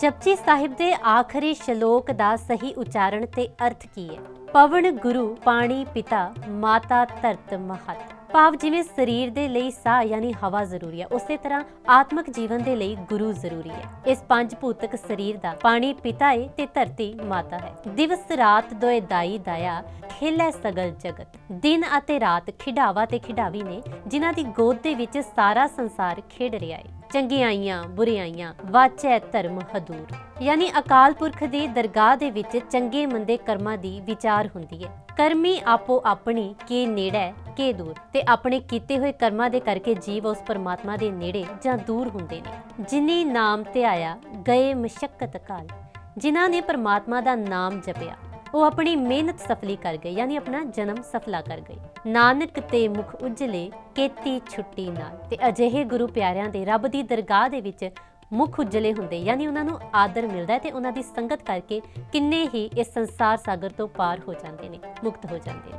ਜਪਜੀ ਸਾਹਿਬ ਦੇ ਆਖਰੀ ਸ਼ਲੋਕ ਦਾ ਸਹੀ ਉਚਾਰਨ ਤੇ ਅਰਥ ਕੀ ਹੈ? ਪਵਨ ਗੁਰੂ, ਪਾਣੀ ਪਿਤਾ, ਮਾਤਾ ਧਰਤ ਮਹਤ। ਭਾਵ ਜਿਵੇਂ ਸਰੀਰ ਦੇ ਲਈ ਸਾਹ ਯਾਨੀ ਹਵਾ ਜ਼ਰੂਰੀ ਹੈ, ਉਸੇ ਤਰ੍ਹਾਂ ਆਤਮਿਕ ਜੀਵਨ ਦੇ ਲਈ ਗੁਰੂ ਜ਼ਰੂਰੀ ਹੈ। ਇਸ ਪੰਜ ਭੂਤਕ ਸਰੀਰ ਦਾ ਪਾਣੀ ਪਿਤਾ ਹੈ ਤੇ ਧਰਤੀ ਮਾਤਾ ਹੈ। ਦਿਵਸ ਰਾਤ ਦੋਏ ਦਾਈ ਦਾਇਆ ਖੇਲੇ ਸਗਲ ਜਗਤ। ਦਿਨ ਅਤੇ ਰਾਤ ਖਿਡਾਵਾ ਤੇ ਖਿਡਾਵੀ ਨੇ, ਜਿਨ੍ਹਾਂ ਦੀ ਗੋਦ ਦੇ ਵਿੱਚ ਸਾਰਾ ਸੰਸਾਰ ਖੇਡ ਰਿਹਾ ਹੈ ਚੰਗਿਆਈਆਂ, ਬੁਰਿਆਈਆਂ, ਵਾਚੈ ਧਰਮ ਹਦੂਰ। ਯਾਨੀ ਅਕਾਲ ਪੁਰਖ ਦੀ ਦਰਗਾਹ ਦੇ ਵਿੱਚ ਚੰਗੇ ਮੰਦੇ ਕਰਮਾਂ ਦੀ ਵਿਚਾਰ ਹੁੰਦੀ ਹੈ। ਕਰਮੀ ਆਪੋ ਆਪਣੀ, ਕੇ ਨੇੜੇ, ਕੇ ਦੂਰ ਤੇ ਆਪਣੇ ਕੀਤੇ ਹੋਏ ਕਰਮਾਂ ਦੇ ਕਰਕੇ ਜੀਵ ਉਸ ਪਰਮਾਤਮਾ ਦੇ ਨੇੜੇ ਜਾਂ ਦੂਰ ਹੁੰਦੇ ਨੇ। ਜਿਨੀ ਨਾਮ ਤੇ ਆਇਆ, ਗਏ ਮਸ਼ਕਤ ਕਾਲ। ਜਿਨ੍ਹਾਂ ਨੇ ਪਰਮਾਤਮਾ ਦਾ ਨਾਮ ਜਪਿਆ, ਉਹ ਆਪਣੀ ਮਿਹਨਤ ਸਫਲੀ ਕਰ ਗਏ, ਯਾਨੀ ਆਪਣਾ ਜਨਮ ਸਫਲਾ ਕਰ ਗਏ। ਨਾਨਕ ਤੇ ਮੁਖ ਉਜਲੇ, ਕੇਤੀ ਛੁੱਟੀ ਨਾਲ ਤੇ ਅਜਿਹੇ ਗੁਰੂ ਪਿਆਰਿਆਂ ਦੇ ਰੱਬ ਦੀ ਦਰਗਾਹ ਦੇ ਵਿੱਚ ਮੁੱਖ ਉਜਲੇ ਹੁੰਦੇ, ਯਾਨੀ ਉਹਨਾਂ ਨੂੰ ਆਦਰ ਮਿਲਦਾ ਹੈ ਤੇ ਉਹਨਾਂ ਦੀ ਸੰਗਤ ਕਰਕੇ ਕਿੰਨੇ ਹੀ ਇਸ ਸੰਸਾਰ ਸਾਗਰ ਤੋਂ ਪਾਰ ਹੋ ਜਾਂਦੇ ਨੇ, ਮੁਕਤ ਹੋ ਜਾਂਦੇ ਨੇ।